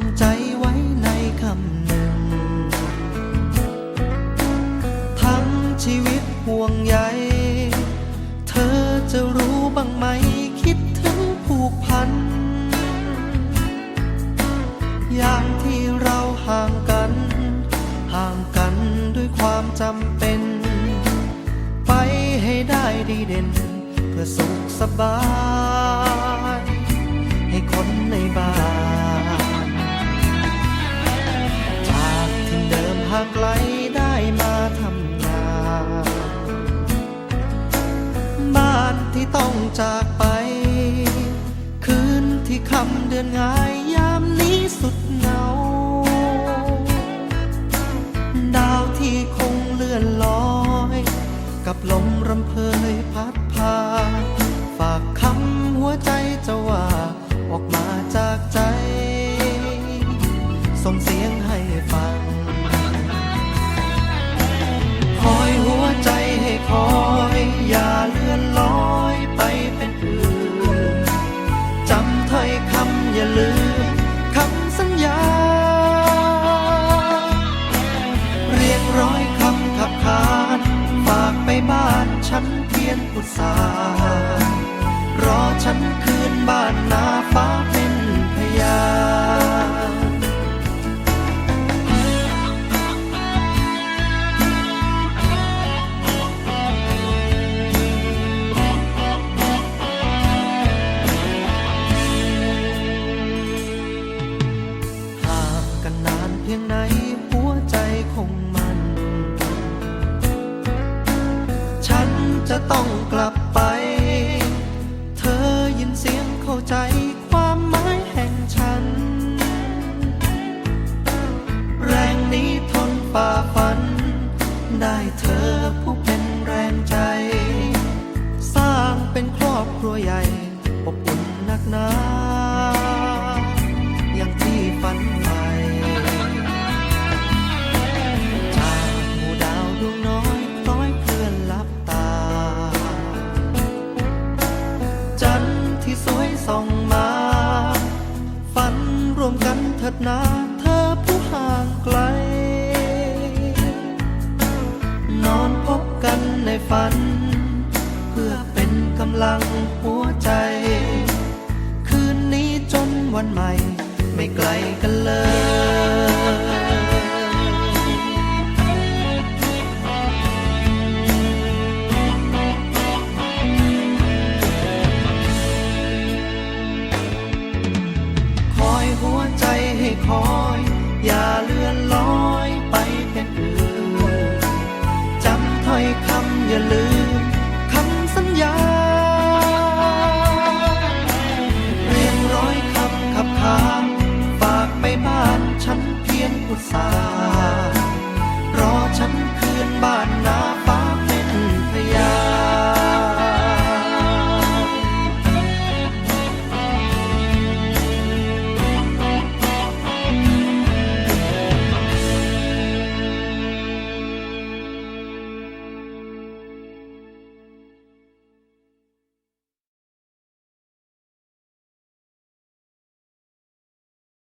วงใจไว้ในคำหนึ่ง ทั้งชีวิตห่วงใย เธอจะรู้บ้างไหมคิดถึงผูกพัน อย่างที่เราห่างกัน ห่างกันด้วยความจำเป็น ไปให้ได้ดีเด่น เพื่อสุขสบาย ให้คนในบ้าน จากไป คืนที่คำเดือนงายยามนี้สุดเหงา ดาวที่คงเลื่อนลอย กับลมรำเพยพัดพา ฝากคำหัวใจจะว่า ออกมาจากใจ ส่งเสียงให้ฟังคอยหัว รอฉันคืนบ้านนาฟ้าเป็นพยานหางกันนานเพียงไหนหัวใจคงมัน ฉันจะต้องกลับ ใจความหมายแห่งฉัน แรงนี้ทนฝ่าฟัน องมา ฝันรวมกันเถิดนาเธอผู้ห่างไกล นอนพบกันในฝัน เพื่อเป็นกำลังหัวใจ คืนนี้จนวันใหม่ ไม่ไกลกันเลย อย อย่าเลื่อนลอยไปเป็นอื่นจำถ้อยคำอย่าลืมคำสัญญา เรียงร้อยคำขับขานฝากไปบ้านฉันเพียงอุตสา